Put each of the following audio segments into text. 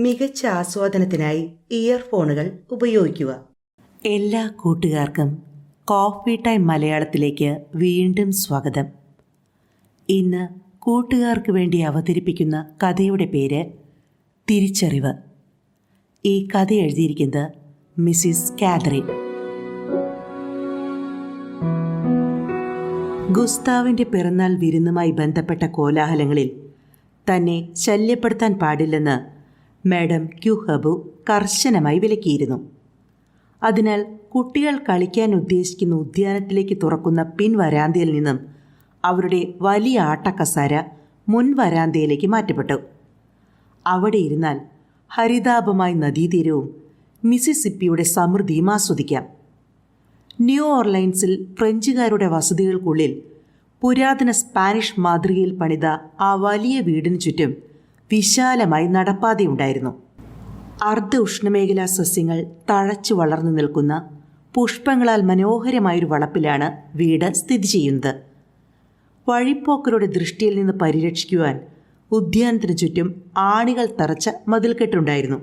മികച്ച ആസ്വാദനത്തിനായി ഇയർഫോണുകൾ ഉപയോഗിക്കുക. എല്ലാ കൂട്ടുകാർക്കും കോഫി ടൈം മലയാളത്തിലേക്ക് വീണ്ടും സ്വാഗതം. ഇന്ന് കൂട്ടുകാർക്ക് വേണ്ടി അവതരിപ്പിക്കുന്ന കഥയുടെ പേര് തിരിച്ചറിവ്. ഈ കഥ എഴുതിയിരിക്കുന്നത് മിസ്സിസ് കാതറിൻ. ഗുസ്താവിന്റെ പിറന്നാൾ വിരുന്നുമായി ബന്ധപ്പെട്ട കോലാഹലങ്ങളിൽ തന്നെ ശല്യപ്പെടുത്താൻ പാടില്ലെന്ന് മാഡം ക്യുഹബു കർശനമായി വിലക്കിയിരുന്നു. അതിനാൽ കുട്ടികൾ കളിക്കാൻ ഉദ്ദേശിക്കുന്ന ഉദ്യാനത്തിലേക്ക് തുറക്കുന്ന പിൻ വരാന്തയിൽ നിന്നും അവരുടെ വലിയ ആട്ടക്കസാര മുൻ വരാന്തയിലേക്ക് മാറ്റപ്പെട്ടു. അവിടെ ഇരുന്നാൽ ഹരിതാപമായ നദീതീരവും മിസിസിപ്പിയുടെ സമൃദ്ധിയും ആസ്വദിക്കാം. ന്യൂ ഓർലൈൻസിൽ ഫ്രഞ്ചുകാരുടെ വസതികൾക്കുള്ളിൽ പുരാതന സ്പാനിഷ് മാതൃകയിൽ പണിത ആ വലിയ വീടിനു ചുറ്റും വിശാലമായി നടപ്പാതയുണ്ടായിരുന്നു അർദ്ധ ഉഷ്ണമേഖലാ സസ്യങ്ങൾ തഴച്ചു വളർന്നു നിൽക്കുന്ന പുഷ്പങ്ങളാൽ മനോഹരമായൊരു വളപ്പിലാണ് വീട് സ്ഥിതി ചെയ്യുന്നത്. വഴിപ്പോക്കരുടെ ദൃഷ്ടിയിൽ നിന്ന് പരിരക്ഷിക്കുവാൻ ഉദ്യാനത്തിന് ചുറ്റും ആണികൾ തറച്ച മതിൽക്കെട്ടുണ്ടായിരുന്നു.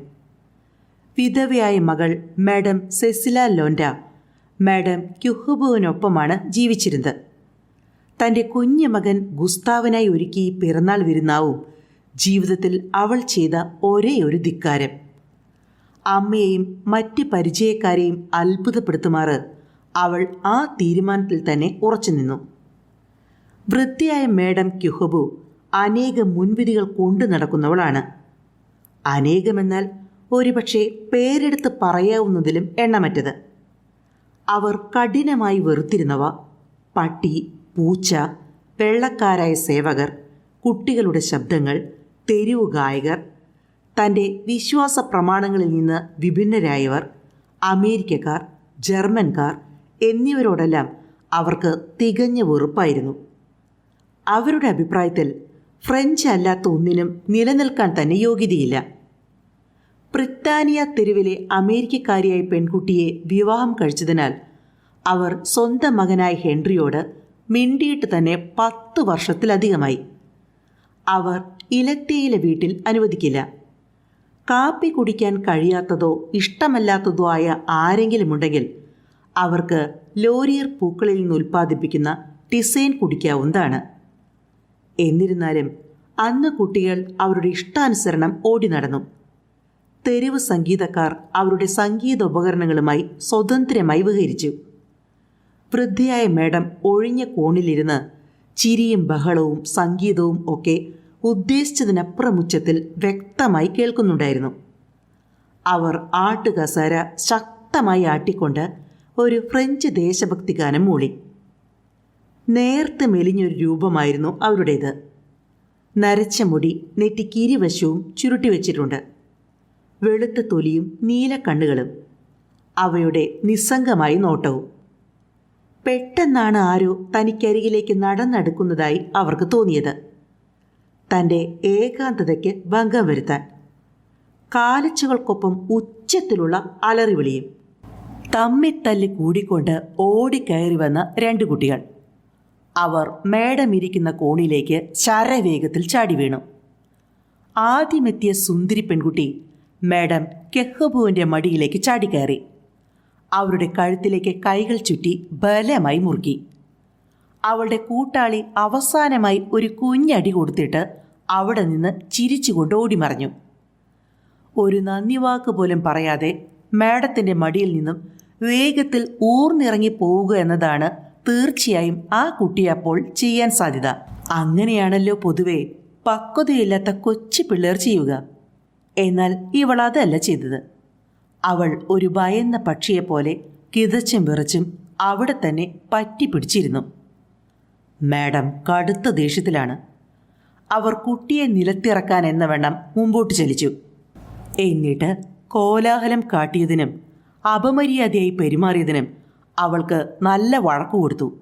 വിധവയായ മകൾ മാഡം സെസില ലോൻഡ മാഡം ക്യുഹുബുവിനൊപ്പമാണ് ജീവിച്ചിരുന്നത്. തന്റെ കുഞ്ഞു മകൻ ഗുസ്താവിനായി ഒരുക്കി പിറന്നാൾ വിരുന്നാവും ജീവിതത്തിൽ അവൾ ചെയ്ത ഒരേ ഒരു ധിക്കാരം. അമ്മയെയും മറ്റ് പരിചയക്കാരെയും അത്ഭുതപ്പെടുത്തുമാറ് അവൾ ആ തീരുമാനത്തിൽ തന്നെ ഉറച്ചു നിന്നു. വൃത്തിയായ മേഡം ക്യുഹബു അനേക മുൻവിധികൾ കൊണ്ടു നടക്കുന്നവളാണ്. അനേകമെന്നാൽ ഒരുപക്ഷെ പേരെടുത്ത് പറയാവുന്നതിലും എണ്ണമറ്റത്. അവർ കഠിനമായി വെറുത്തിരുന്നവ പട്ടി പൂച്ച വെള്ളക്കാരായ സേവകർ കുട്ടികളുടെ ശബ്ദങ്ങൾ തെരുവു ഗായകർ തന്റെ വിശ്വാസ പ്രമാണങ്ങളിൽ നിന്ന് വിഭിന്നരായവർ അമേരിക്കക്കാർ ജർമ്മൻകാർ എന്നിവരോടെല്ലാം അവർക്ക് തികഞ്ഞ വെറുപ്പായിരുന്നു. അവരുടെ അഭിപ്രായത്തിൽ ഫ്രഞ്ച് അല്ലാത്ത ഒന്നിനും നിലനിൽക്കാൻ തന്നെ യോഗ്യതയില്ല. ബ്രിത്താനിയ തെരുവിലെ അമേരിക്കക്കാരിയായ പെൺകുട്ടിയെ വിവാഹം കഴിച്ചതിനാൽ അവർ സ്വന്തം മകനായ ഹെൻറിയോട് മിണ്ടിയിട്ട് തന്നെ പത്ത് വർഷത്തിലധികമായി. അവർ ഇലത്തേയിലെ വീട്ടിൽ അനുവദിക്കില്ല. കാപ്പി കുടിക്കാൻ കഴിയാത്തതോ ഇഷ്ടമല്ലാത്തതോ ആയ ആരെങ്കിലും ഉണ്ടെങ്കിൽ അവർക്ക് ലോരിയർ പൂക്കളിൽ നിന്ന് ഉൽപ്പാദിപ്പിക്കുന്ന ടിസൈൻ കുടിക്കാവുന്നതാണ്. എന്നിരുന്നാലും അന്ന് കുട്ടികൾ അവരുടെ ഇഷ്ടാനുസരണം ഓടി നടന്നു. തെരുവ് സംഗീതക്കാർ അവരുടെ സംഗീത ഉപകരണങ്ങളുമായി സ്വതന്ത്രമായി വിഹരിച്ചു. വൃദ്ധയായ മേഡം ഒഴിഞ്ഞ കോണിലിരുന്ന് ചിരിയും ബഹളവും സംഗീതവും ഒക്കെ ഉദ്ദേശിച്ചതിനപ്പുറം ഉച്ചത്തിൽ വ്യക്തമായി കേൾക്കുന്നുണ്ടായിരുന്നു. അവർ ആട്ടുകസാര ശക്തമായി ആട്ടിക്കൊണ്ട് ഒരു ഫ്രഞ്ച് ദേശഭക്തി ഗാനം മൂളി. നേർത്ത് മെലിഞ്ഞൊരു രൂപമായിരുന്നു അവരുടേത്. നരച്ച മുടി നെറ്റിക്കിരിവശവും ചുരുട്ടി വച്ചിട്ടുണ്ട്. വെളുത്ത തൊലിയും നീലക്കണ്ണുകളും അവയുടെ നിസ്സംഗമായ നോട്ടവും. പെട്ടെന്നാണ് ആരോ തനിക്കരികിലേക്ക് നടന്നെടുക്കുന്നതായി അവർക്ക് തോന്നിയത്. തന്റെ ഏകാന്തതയ്ക്ക് ഭംഗം വരുത്താൻ. കാലച്ചുകൾക്കൊപ്പം ഉച്ചത്തിലുള്ള അലറിവിളിയും. തമ്മിത്തല്ലി കൂടിക്കൊണ്ട് ഓടിക്കയറി വന്ന രണ്ട് കുട്ടികൾ. അവർ മേടമിരിക്കുന്ന കോണിലേക്ക് ശരവേഗത്തിൽ ചാടി വീണു. ആദ്യമെത്തിയ സുന്ദരി പെൺകുട്ടി മേഡം കെഹബുവിന്റെ മടിയിലേക്ക് ചാടിക്കയറി. അവരുടെ കഴുത്തിലേക്ക് കൈകൾ ചുറ്റി ബലമായി മുറുക്കി. അവളുടെ കൂട്ടാളി അവസാനമായി ഒരു കുഞ്ഞടി കൊടുത്തിട്ട് അവിടെ നിന്ന് ചിരിച്ചുകൊണ്ട് ഓടിമറഞ്ഞു. ഒരു നന്ദി വാക്ക് പോലും പറയാതെ മാഡത്തിന്റെ മടിയിൽ നിന്നും വേഗത്തിൽ ഊർന്നിറങ്ങി പോവുക എന്നതാണ് തീർച്ചയായും ആ കുട്ടിയപ്പോൾ ചെയ്യാൻ സാധ്യത. അങ്ങനെയാണല്ലോ പൊതുവെ പക്വതയില്ലാത്ത കൊച്ചു പിള്ളേർ ചെയ്യുക. എന്നാൽ ഇവൾ അതല്ല ചെയ്തത്. അവൾ ഒരു ഭയന്ന പക്ഷിയെപ്പോലെ കിതച്ചും വിറച്ചും അവിടെ തന്നെ പറ്റി പിടിച്ചിരുന്നു മാഡം കടുത്ത ദേഷ്യത്തിലാണ്. അവർ കുട്ടിയെ നിലത്തിറക്കാൻ എന്ന വണ്ണം മുമ്പോട്ട് ചലിച്ചു. എന്നിട്ട് കോലാഹലം കാട്ടിയതിനും അപമര്യാദയായി പെരുമാറിയതിനും അവൾക്ക് നല്ല വഴക്കു കൊടുത്തു.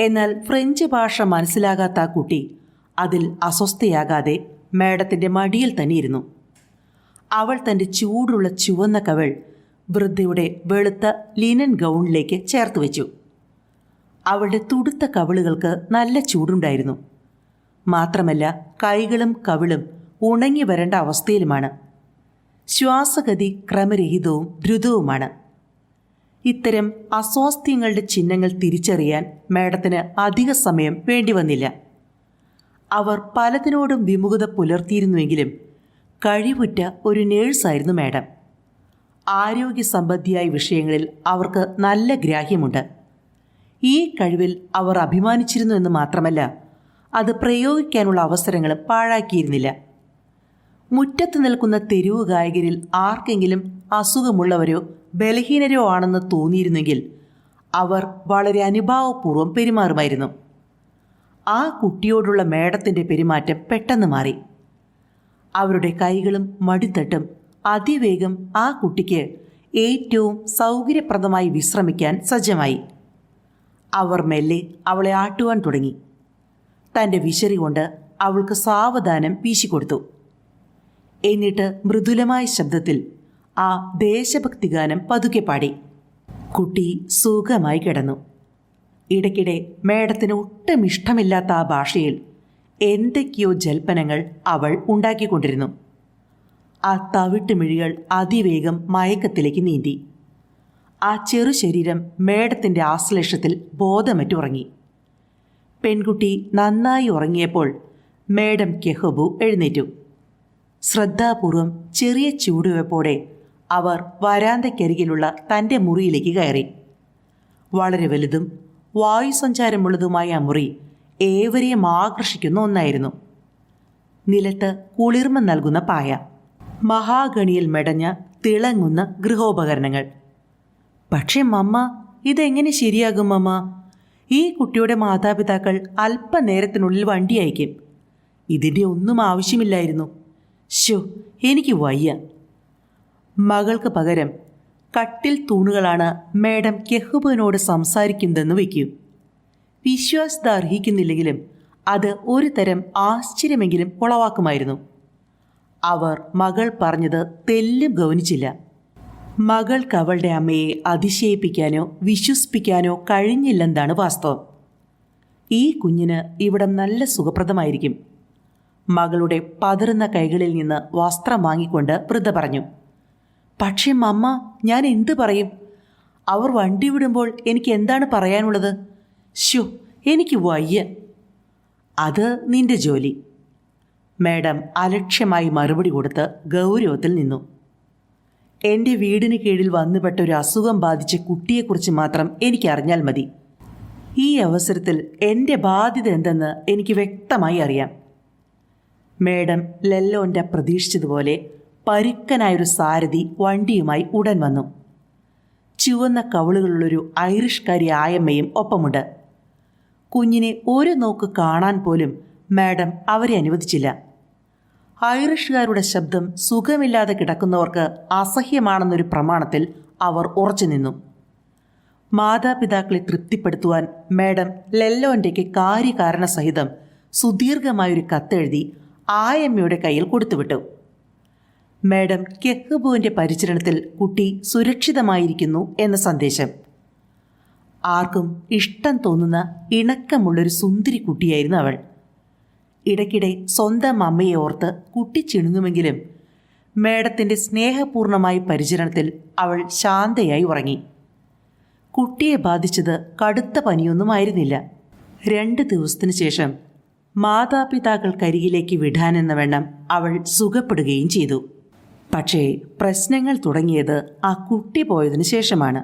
എന്നാൽ ഫ്രഞ്ച് ഭാഷ മനസ്സിലാകാത്ത ആ കുട്ടി അതിൽ അസ്വസ്ഥയാകാതെ മാഡത്തിന്റെ മടിയിൽ തന്നെ ഇരുന്നു അവൾ തന്റെ ചൂടുള്ള ചുവന്ന കവൾ വൃദ്ധയുടെ വെളുത്ത ലിനൻ ഗൗണിലേക്ക് ചേർത്ത് വെച്ചു. അവളുടെ തുടുത്ത കവിളുകൾക്ക് നല്ല ചൂടുണ്ടായിരുന്നു. മാത്രമല്ല കൈകളും കവിളും ഉണങ്ങി വരേണ്ട അവസ്ഥയിലുമാണ്. ശ്വാസഗതി ക്രമരഹിതവും ദ്രുതവുമാണ്. ഇത്തരം അസ്വാസ്ഥ്യങ്ങളുടെ ചിഹ്നങ്ങൾ തിരിച്ചറിയാൻ മാഡത്തിന് അധിക സമയം വേണ്ടി വന്നില്ല അവർ പലതിനോടും വിമുഖത പുലർത്തിയിരുന്നുവെങ്കിലും കഴിവുറ്റ ഒരു നേഴ്സായിരുന്നു മാഡം. ആരോഗ്യ സംബന്ധിയായ വിഷയങ്ങളിൽ അവർക്ക് നല്ല ഗ്രാഹ്യമുണ്ട്. ഈ കഴിവിൽ അവർ അഭിമാനിച്ചിരുന്നു എന്ന് മാത്രമല്ല അത് പ്രയോഗിക്കാനുള്ള അവസരങ്ങൾ പാഴാക്കിയിരുന്നില്ല. മുറ്റത്ത് നിൽക്കുന്ന തെരുവ് ഗായകരിൽ ആർക്കെങ്കിലും അസുഖമുള്ളവരോ ബലഹീനരോ ആണെന്ന് തോന്നിയിരുന്നെങ്കിൽ അവർ വളരെ അനുഭാവപൂർവം പെരുമാറുമായിരുന്നു. ആ കുട്ടിയോടുള്ള മേഡത്തിന്റെ പെരുമാറ്റം പെട്ടെന്ന് മാറി. അവരുടെ കൈകളും മടിത്തട്ടും അതിവേഗം ആ കുട്ടിക്ക് ഏറ്റവും സൗകര്യപ്രദമായി വിശ്രമിക്കാൻ സജ്ജമായി. അവർ മെല്ലെ അവളെ ആട്ടുവാൻ തുടങ്ങി. തന്റെ വിശറി കൊണ്ട് അവൾക്ക് സാവധാനം വീശിക്കൊടുത്തു. എന്നിട്ട് മൃദുലമായ ശബ്ദത്തിൽ ആ ദേശഭക്തി ഗാനം പതുക്കെ പാടി. കുട്ടി സുഖമായി കിടന്നു. ഇടയ്ക്കിടെ മേഡത്തിന് ഒട്ടും ഇഷ്ടമില്ലാത്ത ആ ഭാഷയിൽ എന്തൊക്കെയോ ജൽപ്പനങ്ങൾ അവൾ ഉണ്ടാക്കിക്കൊണ്ടിരുന്നു. ആ തവിട്ടുമിഴികൾ അതിവേഗം മയക്കത്തിലേക്ക് നീന്തി. ആ ചെറു ശരീരം മേഡത്തിന്റെ ആശ്ലേഷത്തിൽ ബോധമറ്റുറങ്ങി. പെൺകുട്ടി നന്നായി ഉറങ്ങിയപ്പോൾ മേഡം കെഹബു എഴുന്നേറ്റു. ശ്രദ്ധാപൂർവം ചെറിയ ചൂടുവെപ്പോടെ അവർ വരാന്തയ്ക്കരികിലുള്ള തന്റെ മുറിയിലേക്ക് കയറി. വളരെ വലുതും വായുസഞ്ചാരമുള്ളതുമായ ആ മുറി ഏവരെയും ആകർഷിക്കുന്ന ഒന്നായിരുന്നു. നിലത്ത് കുളിർമ നൽകുന്ന പായ. മഹാഗണിയിൽ മെടഞ്ഞ തിളങ്ങുന്ന ഗൃഹോപകരണങ്ങൾ. പക്ഷേ മമ്മ ഇതെങ്ങനെ ശരിയാകും മമ്മ? ഈ കുട്ടിയുടെ മാതാപിതാക്കൾ അല്പനേരത്തിനുള്ളിൽ വണ്ടി അയക്കും ഇതിന്റെ ഒന്നും ആവശ്യമില്ലായിരുന്നു. ശോ എനിക്ക് വയ്യ. മകൾക്ക് പകരം കട്ടിൽ തൂണുകളാണ് മേഡം കെഹുബനോട് സംസാരിക്കുന്നതെന്ന് വയ്ക്കൂ. വിശ്വാസ്യത അർഹിക്കുന്നില്ലെങ്കിലും അത് ഒരു തരം ആശ്ചര്യമെങ്കിലും ഉളവാക്കുമായിരുന്നു. അവർ മകൾ പറഞ്ഞത് തെല്ലും ഗൗനിച്ചില്ല. മകൾക്ക് അവളുടെ അമ്മയെ അതിശയിപ്പിക്കാനോ വിശ്വസിപ്പിക്കാനോ കഴിഞ്ഞില്ലെന്നാണ് വാസ്തവം. ഈ കുഞ്ഞിന് ഇവിടം നല്ല സുഖപ്രദമായിരിക്കും. മകളുടെ പതറുന്ന കൈകളിൽ നിന്ന് വസ്ത്രം വാങ്ങിക്കൊണ്ട് വൃദ്ധ പറഞ്ഞു പക്ഷേ മമ്മ ഞാൻ എന്തു പറയും? അവർ വണ്ടി വിടുമ്പോൾ എനിക്ക് എന്താണ് പറയാനുള്ളത്? ഷോ എനിക്ക് വയ്യ. അത് നിന്റെ ജോലി. മാഡം അലക്ഷ്യമായി മറുപടി കൊടുത്ത് ഗൗരവത്തിൽ നിന്നു. എന്റെ വീടിന് കീഴിൽ വന്നുപെട്ട ഒരു അസുഖം ബാധിച്ച കുട്ടിയെക്കുറിച്ച് മാത്രം എനിക്കറിഞ്ഞാൽ മതി. ഈ അവസരത്തിൽ എന്റെ ബാധ്യത എന്തെന്ന് എനിക്ക് വ്യക്തമായി അറിയാം. മേഡം ലെല്ലോന്റെ പ്രതീക്ഷിച്ചതുപോലെ പരുക്കനായൊരു സാരഥി വണ്ടിയുമായി ഉടൻ വന്നു. ചുവന്ന കവളുകളുള്ളൊരു ഐറിഷ്കാരി ആയമ്മയും ഒപ്പമുണ്ട്. കുഞ്ഞിനെ ഒരു നോക്ക് കാണാൻ പോലും മാഡം അവരെ അനുവദിച്ചില്ല. ഐറിഷുകാരുടെ ശബ്ദം സുഖമില്ലാതെ കിടക്കുന്നവർക്ക് അസഹ്യമാണെന്നൊരു പ്രമാണത്തിൽ അവർ ഉറച്ചു നിന്നു. മാതാപിതാക്കളെ തൃപ്തിപ്പെടുത്തുവാൻ മാഡം ലെല്ലോന്റെക്ക് കാര്യകാരണസഹിതം സുദീർഘമായൊരു കത്തെഴുതി ആയമ്മയുടെ കയ്യിൽ കൊടുത്തുവിട്ടു. മാഡം കെഹ്ബുവിന്റെ പരിചരണത്തിൽ കുട്ടി സുരക്ഷിതമായിരിക്കുന്നു എന്ന സന്ദേശം. ആർക്കും ഇഷ്ടം തോന്നുന്ന ഇണക്കമുള്ളൊരു സുന്ദരി കുട്ടിയായിരുന്നു അവൾ. ഇടയ്ക്കിടെ സ്വന്തം അമ്മയെ ഓർത്ത് കുട്ടിച്ചിണുങ്ങുമെങ്കിലും മേഡത്തിന്റെ സ്നേഹപൂർണമായ പരിചരണത്തിൽ അവൾ ശാന്തയായി ഉറങ്ങി. കുട്ടിയെ ബാധിച്ചത് കടുത്ത പനിയൊന്നുമായിരുന്നില്ല രണ്ട് ദിവസത്തിനു ശേഷം മാതാപിതാക്കൾക്കരികിലേക്ക് വിടാനെന്ന വണ്ണം അവൾ സുഖപ്പെടുകയും ചെയ്തു. പക്ഷേ പ്രശ്നങ്ങൾ തുടങ്ങിയത് ആ കുട്ടി പോയതിനു ശേഷമാണ്.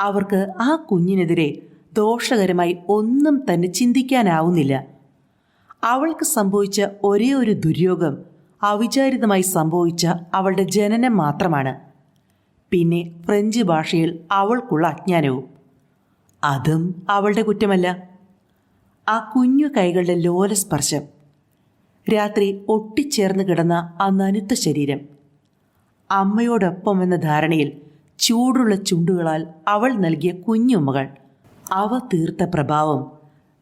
അവർക്ക് ആ കുഞ്ഞിനെതിരെ ദോഷകരമായി ഒന്നും തന്നെ ചിന്തിക്കാനാവുന്നില്ല. അവൾക്ക് സംഭവിച്ച ഒരേ ഒരു ദുര്യോഗം അവിചാരിതമായി സംഭവിച്ച അവളുടെ ജനനം മാത്രമാണ്. പിന്നെ ഫ്രഞ്ച് ഭാഷയിൽ അവൾക്കുള്ള അജ്ഞാനവും. അതും അവളുടെ കുറ്റമല്ല. ആ കുഞ്ഞു കൈകളുടെ ലോലസ്പർശം രാത്രി ഒട്ടിച്ചേർന്ന് കിടന്ന ആ നനുത്ത ശരീരം. അമ്മയോടൊപ്പം എന്ന ധാരണയിൽ ചൂടുള്ള ചുണ്ടുകളാൽ അവൾ നൽകിയ കുഞ്ഞുമ്മകൾ അവ തീർത്ത പ്രഭാവം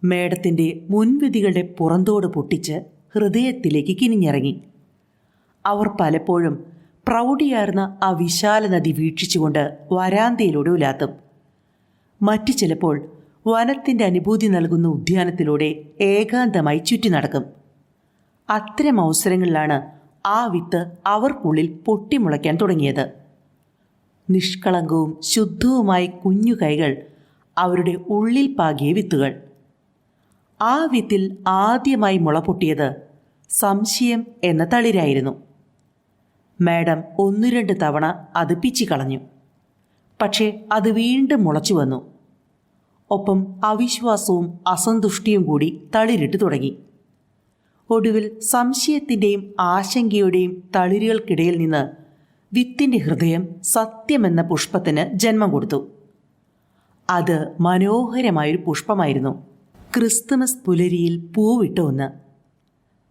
മേഡത്തിന്റെ മുൻവിധികളുടെ പുറന്തോട് പൊട്ടിച്ച് ഹൃദയത്തിലേക്ക് കിനിഞ്ഞിറങ്ങി. അവർ പലപ്പോഴും പ്രൗഢിയാർന്ന ആ വിശാല നദി വീക്ഷിച്ചുകൊണ്ട് വരാന്തയിലൂടെ ഉലാത്തും. മറ്റു ചിലപ്പോൾ വനത്തിന്റെ അനുഭൂതി നൽകുന്ന ഉദ്യാനത്തിലൂടെ ഏകാന്തമായി ചുറ്റി നടക്കും. അത്തരം അവസരങ്ങളിലാണ് ആ വിത്ത് അവർക്കുള്ളിൽ പൊട്ടിമുളയ്ക്കാൻ തുടങ്ങിയത്. നിഷ്കളങ്കവും ശുദ്ധവുമായ കുഞ്ഞു കൈകൾ അവരുടെ ഉള്ളിൽ പാകിയ വിത്തുകൾ. ആ വിത്തിൽ ആദ്യമായി മുളപൊട്ടിയത് സംശയം എന്ന തളിരായിരുന്നു. മാഡം ഒന്നു രണ്ട് തവണ അത് പിച്ചിക്കളഞ്ഞു പക്ഷേ അത് വീണ്ടും മുളച്ചു വന്നു. ഒപ്പം അവിശ്വാസവും അസന്തുഷ്ടിയും കൂടി തളിരിട്ട് തുടങ്ങി. ഒടുവിൽ സംശയത്തിന്റെയും ആശങ്കയുടെയും തളിരുകൾക്കിടയിൽ നിന്ന് വിത്തിന്റെ ഹൃദയം സത്യമെന്ന പുഷ്പത്തിന് ജന്മം കൊടുത്തു. അത് മനോഹരമായൊരു പുഷ്പമായിരുന്നു. ക്രിസ്തുമസ് പുലരിയിൽ പൂവിട്ട ഒന്ന്.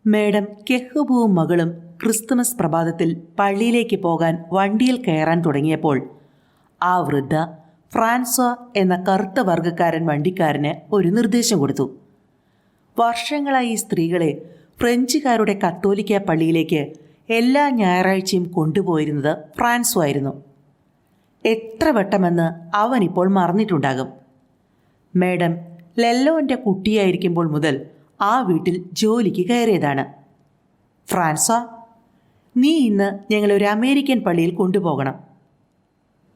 മേഡം കെഹബുവും മകളും ക്രിസ്തുമസ് പ്രഭാതത്തിൽ പള്ളിയിലേക്ക് പോകാൻ വണ്ടിയിൽ കയറാൻ തുടങ്ങിയപ്പോൾ ആ വൃദ്ധ ഫ്രാൻസോ എന്ന കറുത്ത വർഗക്കാരൻ വണ്ടിക്കാരന് ഒരു നിർദ്ദേശം കൊടുത്തു. വർഷങ്ങളായി ഈ സ്ത്രീകളെ ഫ്രഞ്ചുകാരുടെ കത്തോലിക്ക പള്ളിയിലേക്ക് എല്ലാ ഞായറാഴ്ചയും കൊണ്ടുപോയിരുന്നത് ഫ്രാൻസോ ആയിരുന്നു. എത്ര വട്ടമെന്ന് അവനിപ്പോൾ മറന്നിട്ടുണ്ടാകും. മേഡം ലെല്ലോന്റെ കുട്ടിയായിരിക്കുമ്പോൾ മുതൽ ആ വീട്ടിൽ ജോലിക്ക് കയറിയതാണ്. ഫ്രാൻസ നീ ഇന്ന് ഞങ്ങളെ ഒരു അമേരിക്കൻ പള്ളിയിൽ കൊണ്ടുപോകണം.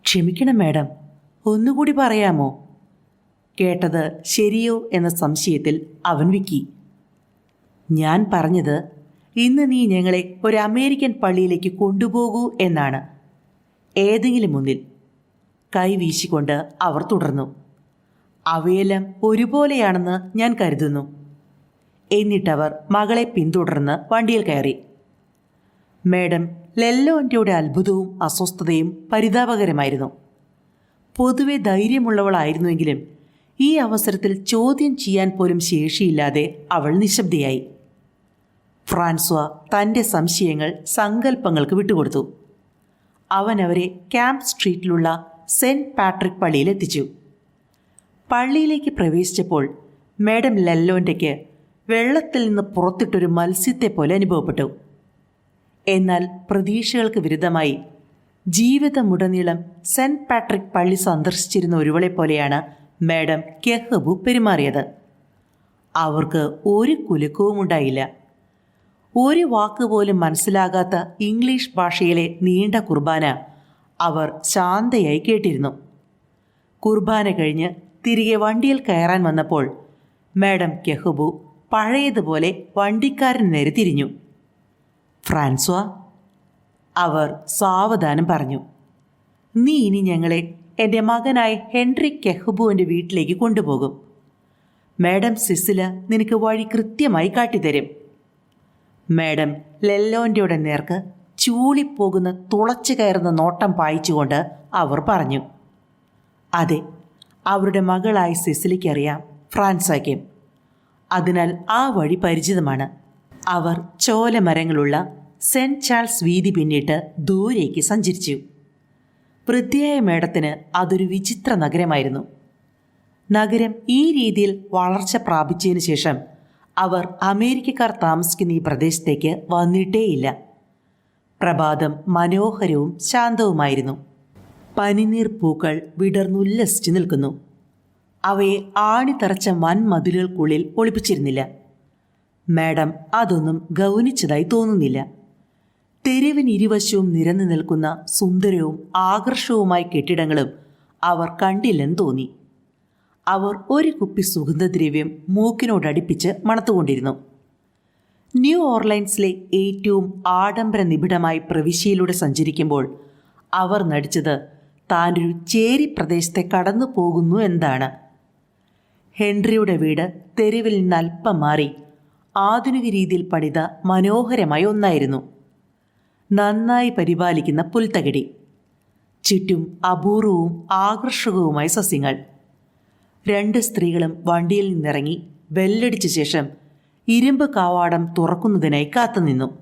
ക്ഷമിക്കണം മാഡം. ഒന്നുകൂടി പറയാമോ? കേട്ടത് ശരിയോ എന്ന സംശയത്തിൽ അവൻ വിക്കി. ഞാൻ പറഞ്ഞത് ഇന്ന് നീ ഞങ്ങളെ ഒരു അമേരിക്കൻ പള്ളിയിലേക്ക് കൊണ്ടുപോകൂ എന്നാണ്. ഏതെങ്കിലും മുന്നിൽ കൈ വീശിക്കൊണ്ട് അവർ തുടർന്നു. അവയെല്ലാം ഒരുപോലെയാണെന്ന് ഞാൻ കരുതുന്നു. എന്നിട്ടവർ മകളെ പിന്തുടർന്ന് വണ്ടിയിൽ കയറി. മേഡം ലെല്ലോന്റെയുടെ അത്ഭുതവും അസ്വസ്ഥതയും പരിതാപകരമായിരുന്നു. പൊതുവെ ധൈര്യമുള്ളവളായിരുന്നുവെങ്കിലും ഈ അവസരത്തിൽ ചോദ്യം ചെയ്യാൻ പോലും ശേഷിയില്ലാതെ അവൾ നിശബ്ദയായി. ഫ്രാൻസ്വ തന്റെ സംശയങ്ങൾ സങ്കല്പങ്ങൾക്ക് വിട്ടുകൊടുത്തു. അവൻ അവരെ ക്യാമ്പ് സ്ട്രീറ്റിലുള്ള സെന്റ് പാട്രിക് പള്ളിയിൽ എത്തിച്ചു. പള്ളിയിലേക്ക് പ്രവേശിച്ചപ്പോൾ മേഡം ലല്ലോന്റെക്ക് വെള്ളത്തിൽ നിന്ന് പുറത്തിട്ടൊരു മത്സ്യത്തെ പോലെ അനുഭവപ്പെട്ടു. എന്നാൽ പ്രതീക്ഷകൾക്ക് വിരുദ്ധമായി ജീവിതമുടനീളം സെന്റ് പാട്രിക് പള്ളി സന്ദർശിച്ചിരുന്ന ഒരുവളെ പോലെയാണ് മാഡം കെഹബു പെരുമാറിയത്. അവർക്ക് ഒരു കുലുക്കവും ഉണ്ടായില്ല. ഒരു വാക്ക് പോലും മനസ്സിലാകാത്ത ഇംഗ്ലീഷ് ഭാഷയിലെ നീണ്ട കുർബാന അവർ ശാന്തയായി കേട്ടിരുന്നു. കുർബാന കഴിഞ്ഞ് തിരികെ വണ്ടിയിൽ കയറാൻ വന്നപ്പോൾ മാഡം കെഹുബു പഴയതുപോലെ വണ്ടിക്കാരൻ നേരെ തിരിഞ്ഞു. ഫ്രാൻസ്വ അവർ സാവധാനം പറഞ്ഞു നീ ഇനി ഞങ്ങളെ എന്റെ മകനായ ഹെൻറി കെഹുബുവിന്റെ വീട്ടിലേക്ക് കൊണ്ടുപോകും. മാഡം സിസില നിനക്ക് വഴി കൃത്യമായി കാട്ടിത്തരും. മാഡം ലെല്ലോന്റെയുടെ നേർക്ക് ചൂളിപ്പോകുന്ന തുളച്ചു കയറുന്ന നോട്ടം പായിച്ചുകൊണ്ട് അവർ പറഞ്ഞു അതെ അവരുടെ മകളായ സെസിലിക്കറിയാം ഫ്രാൻസാക്കും അതിനാൽ ആ വഴി പരിചിതമാണ്. അവർ ചോലമരങ്ങളുള്ള സെന്റ് ചാൾസ് വീതി പിന്നിട്ട് ദൂരേക്ക് സഞ്ചരിച്ചു. വൃദ്ധിയായ മേടത്തിന് അതൊരു വിചിത്ര നഗരമായിരുന്നു. നഗരം ഈ രീതിയിൽ വളർച്ച പ്രാപിച്ചതിനു ശേഷം അവർ അമേരിക്കക്കാർ താമസിക്കുന്ന ഈ പ്രദേശത്തേക്ക് വന്നിട്ടേയില്ല. പ്രഭാതം മനോഹരവും ശാന്തവുമായിരുന്നു. പനിനീർ പൂക്കൾ വിടർന്നുല്ലസിച്ചു നിൽക്കുന്നു. അവയെ ആണിത്തറച്ച വൻമതിലുകൾക്കുള്ളിൽ ഒളിപ്പിച്ചിരുന്നില്ല. മാഡം അതൊന്നും ഗൗനിച്ചതായി തോന്നുന്നില്ല. തെരുവിന് ഇരുവശവും നിരന്നു നിൽക്കുന്ന സുന്ദരവും ആകർഷവുമായ കെട്ടിടങ്ങളും അവർ കണ്ടില്ലെന്ന് തോന്നി. അവർ ഒരു കുപ്പി സുഗന്ധദ്രവ്യം മൂക്കിനോടടുപ്പിച്ച് മണത്തുകൊണ്ടിരുന്നു. ന്യൂ ഓർലൈൻസിലെ ഏറ്റവും ആഡംബര നിബിഡമായി പ്രവിശ്യയിലൂടെ സഞ്ചരിക്കുമ്പോൾ അവർ നടിച്ചത് താനൊരു ചേരി പ്രദേശത്തെ കടന്നു പോകുന്നു എന്താണ്? ഹെൻറിയുടെ വീട് തെരുവിൽ നിന്ന് മാറി ആധുനിക രീതിയിൽ പണിത മനോഹരമായ ഒന്നായിരുന്നു. നന്നായി പരിപാലിക്കുന്ന പുൽത്തകിടി. ചുറ്റും അപൂർവവും ആകർഷകവുമായ സസ്യങ്ങൾ. രണ്ട് സ്ത്രീകളും വണ്ടിയിൽ നിന്നിറങ്ങി ബെല്ലടിച്ച ശേഷം ഇരുമ്പ് കാവാടം തുറക്കുന്നതിനായി കാത്തുനിന്നു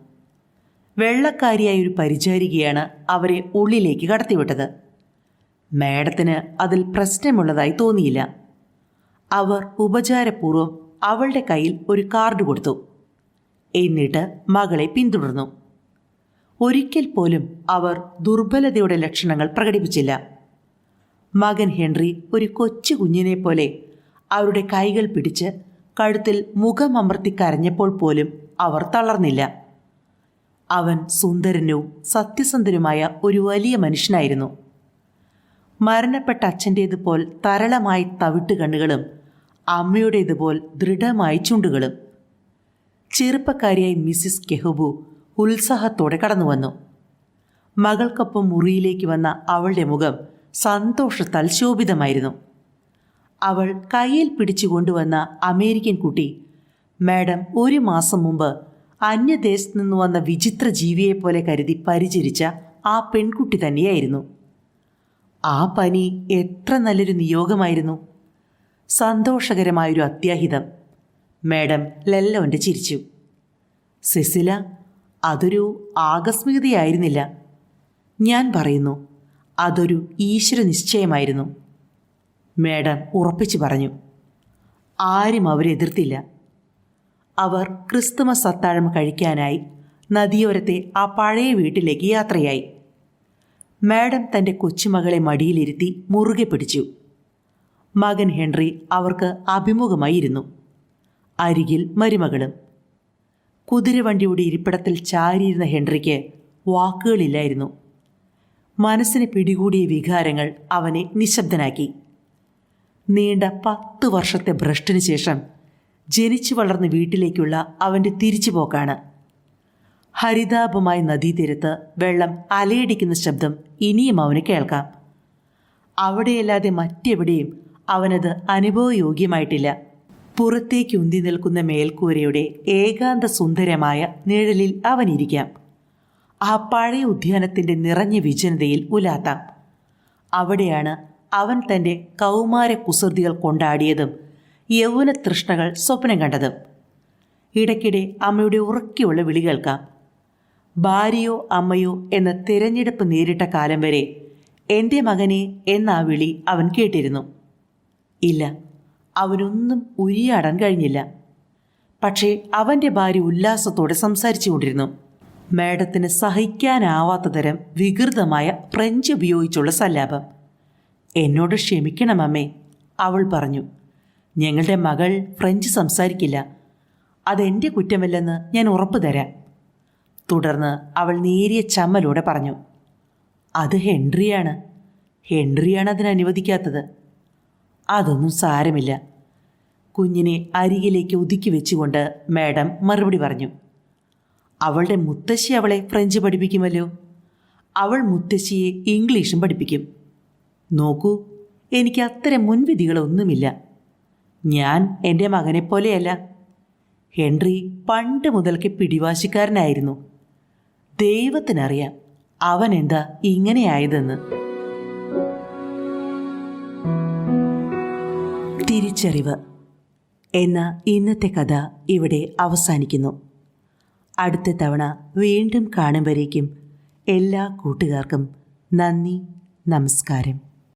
വെള്ളക്കാരിയായ ഒരു പരിചാരികയാണ് അവരെ ഉള്ളിലേക്ക് കടത്തിവിട്ടത്. മേഡത്തിന് അതിൽ പ്രശ്നമുള്ളതായി തോന്നിയില്ല. അവർ ഉപചാരപൂർവം അവളുടെ കയ്യിൽ ഒരു കാർഡ് കൊടുത്തു. എന്നിട്ട് മകളെ പിന്തുടർന്നു. ഒരിക്കൽ പോലും അവർ ദുർബലതയുടെ ലക്ഷണങ്ങൾ പ്രകടിപ്പിച്ചില്ല. മകൻ ഹെൻറി ഒരു കൊച്ചു കുഞ്ഞിനെ പോലെ അവരുടെ കൈകൾ പിടിച്ച് കഴുത്തിൽ മുഖമമർത്തി കരഞ്ഞപ്പോൾ പോലും അവർ തളർന്നില്ല. അവൻ സുന്ദരനും സത്യസന്ധനുമായ ഒരു വലിയ മനുഷ്യനായിരുന്നു. മരണപ്പെട്ട അച്ഛന്റേതുപോൽ തരളമായി തവിട്ട് കണ്ണുകളും അമ്മയുടേതുപോൽ ദൃഢമായി ചുണ്ടുകളും. ചെറുപ്പക്കാരിയായി മിസ്സിസ് കെഹബു ഉത്സാഹത്തോടെ കടന്നു വന്നു മകൾക്കൊപ്പം മുറിയിലേക്ക് വന്ന അവളുടെ മുഖം സന്തോഷത്താൽ ശോഭിതമായിരുന്നു. അവൾ കയ്യിൽ പിടിച്ചു കൊണ്ടുവന്ന അമേരിക്കൻ കുട്ടി മാഡം ഒരു മാസം മുമ്പ് അന്യദേശത്തു നിന്ന് വന്ന വിചിത്ര ജീവിയെപ്പോലെ കരുതി പരിചരിച്ച ആ പെൺകുട്ടി തന്നെയായിരുന്നു. ആ പനി എത്ര നല്ലൊരു നിയോഗമായിരുന്നു. സന്തോഷകരമായൊരു അത്യാഹിതം. മാഡം ലെല്ലോന്റെ ചിരിച്ചു. സിസില അതൊരു ആകസ്മികതയായിരുന്നില്ല. ഞാൻ പറയുന്നു അതൊരു ഈശ്വര നിശ്ചയമായിരുന്നു. മാഡം ഉറപ്പിച്ചു പറഞ്ഞു ആരും അവരെതിർത്തില്ല അവർ ക്രിസ്തുമസ് അത്താഴം കഴിക്കാനായി നദിയോരത്തെ ആ പഴയ വീട്ടിലേക്ക് യാത്രയായി. മാഡം തന്റെ കൊച്ചുമകളെ മടിയിലിരുത്തി മുറുകെ പിടിച്ചു. മകൻ ഹെൻറി അവർക്ക് അഭിമുഖമായിരുന്നു. അരികിൽ മരുമകളും. കുതിരവണ്ടിയുടെ ഇരിപ്പിടത്തിൽ ചാരിയിരുന്ന ഹെൻറിക്ക് വാക്കുകളില്ലായിരുന്നു. മനസ്സിനെ പിടികൂടിയ വികാരങ്ങൾ അവനെ നിശബ്ദനാക്കി. നീണ്ട പത്ത് വർഷത്തെ ഭ്രഷ്ടിനു ശേഷം ജനിച്ചു വളർന്ന വീട്ടിലേക്കുള്ള അവന്റെ തിരിച്ചുപോക്കാണ്. ഹരിതാപമായ നദീതീരത്ത് വെള്ളം അലയടിക്കുന്ന ശബ്ദം ഇനിയും അവന് കേൾക്കാം. അവിടെയല്ലാതെ മറ്റെവിടെയും അവനത് അനുഭവയോഗ്യമായിട്ടില്ല. പുറത്തേക്ക് ഉന്തി നിൽക്കുന്ന മേൽക്കൂരയുടെ ഏകാന്ത സുന്ദരമായ നിഴലിൽ അവനിരിക്കാം. ആ പഴയ ഉദ്യാനത്തിന്റെ നിറഞ്ഞ വിജനതയിൽ ഉലാത്താം. അവിടെയാണ് അവൻ തന്റെ കൗമാര കുസൃതികൾ കൊണ്ടാടിയതും യൗവന തൃഷ്ണകൾ സ്വപ്നം കണ്ടതും. ഇടയ്ക്കിടെ അമ്മയുടെ ഉറക്കിയുള്ള വിളി കേൾക്കാം. ഭാര്യയോ അമ്മയോ എന്ന തിരഞ്ഞെടുപ്പ് നേരിട്ട കാലം വരെ എന്റെ മകനെ എന്ന വിളി അവൻ കേട്ടിരുന്നു. ഇല്ല അവനൊന്നും ഉരിയാടാൻ കഴിഞ്ഞില്ല. പക്ഷേ അവന്റെ ഭാര്യ ഉല്ലാസത്തോടെ സംസാരിച്ചു കൊണ്ടിരുന്നു. മാഡത്തിന് സഹിക്കാനാവാത്ത തരം വികൃതമായ ഫ്രഞ്ച് ഉപയോഗിച്ചുള്ള സല്ലാപം. എന്നോട് ക്ഷമിക്കണം അമ്മേ അവൾ പറഞ്ഞു. ഞങ്ങളുടെ മകൾ ഫ്രഞ്ച് സംസാരിക്കില്ല. അതെന്റെ കുറ്റമല്ലെന്ന് ഞാൻ ഉറപ്പു തരാം. തുടർന്ന് അവൾ നേരിയ ചമ്മലൂടെ പറഞ്ഞു അത് ഹെൻറിയാണ്. ഹെൻറിയാണ് അതിന് അനുവദിക്കാത്തത്. അതൊന്നും സാരമില്ല. കുഞ്ഞിനെ അരികിലേക്ക് ഒതുക്കി വെച്ചുകൊണ്ട് മാഡം മറുപടി പറഞ്ഞു അവളുടെ മുത്തശ്ശി അവളെ ഫ്രഞ്ച് പഠിപ്പിക്കുമല്ലോ. അവൾ മുത്തശ്ശിയെ ഇംഗ്ലീഷും പഠിപ്പിക്കും. നോക്കൂ എനിക്ക് അത്തരം മുൻവിധികളൊന്നുമില്ല. ഞാൻ എന്റെ മകനെപ്പോലെയല്ല. ഹെൻറി പണ്ട് മുതൽക്ക് പിടിവാശിക്കാരനായിരുന്നു. ദൈവത്തിനറിയാം അവൻ എന്താ ഇങ്ങനെയായതെന്ന്. തിരിച്ചറിവ്. എന്ന ഇന്നത്തെ കഥ ഇവിടെ അവസാനിക്കുന്നു. അടുത്ത തവണ വീണ്ടും കാണും വരേക്കും എല്ലാ കൂട്ടുകാർക്കും നന്ദി നമസ്കാരം.